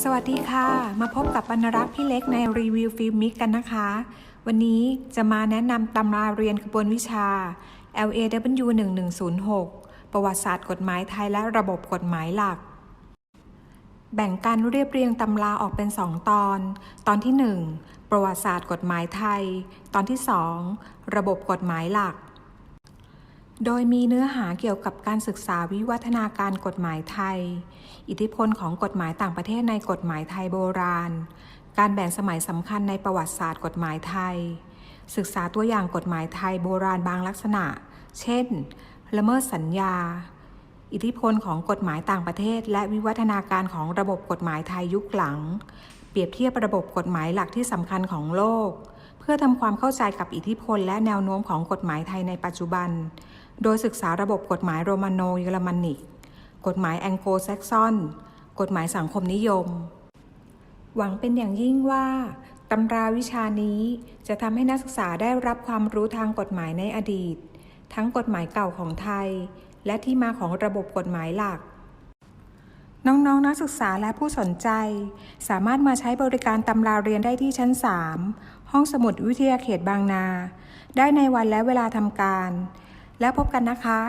สวัสดีค่ะ มาพบกับบรรรักษ์พี่เล็กในรีวิวฟิล์มมิกกันนะคะ วันนี้จะมาแนะนำตำราเรียนกระบวนวิชา LAW 1106 ประวัติศาสตร์กฎหมายไทยและระบบกฎหมายหลัก แบ่งการเรียบเรียงตำราออกเป็น 2 ตอน ตอนที่ 1 ประวัติศาสตร์กฎหมายไทย ตอนที่ 2 ระบบกฎหมายหลัก โดยมีเนื้อหาเกี่ยวกับการศึกษาวิวัฒนาการกฎหมายไทย อิทธิพลของกฎหมายต่างประเทศในกฎหมายไทยโบราณ การแบ่งสมัยสำคัญในประวัติศาสตร์กฎหมายไทย ศึกษาตัวอย่างกฎหมายไทยโบราณบางลักษณะ เช่น ละเมิดสัญญา อิทธิพลของกฎหมายต่างประเทศ และวิวัฒนาการของระบบกฎหมายไทยยุคหลัง เปรียบเทียบระบบกฎหมายหลักที่สำคัญของโลก เพื่อทำความเข้าใจกับอิทธิพลและแนวโน้มของกฎหมายไทยในปัจจุบัน โดยศึกษาระบบกฎหมายโรมาโนเยอรมนิก กฎหมายแองโกลแซกซอน กฎหมายสังคมนิยม หวังเป็นอย่างยิ่งว่าตำราวิชานี้จะทำให้นักศึกษาได้รับความรู้ทางกฎหมายในอดีต ทั้งกฎหมายเก่าของไทย และที่มาของระบบกฎหมายหลัก น้องๆนนักศึกษาและผู้สนใจ สามารถมาใช้บริการตำราเรียนได้ที่ชั้น 3 ห้องสมุดวิทยาเขตบางนา ได้ในวันและเวลาทำการ แล้วพบกันนะคะ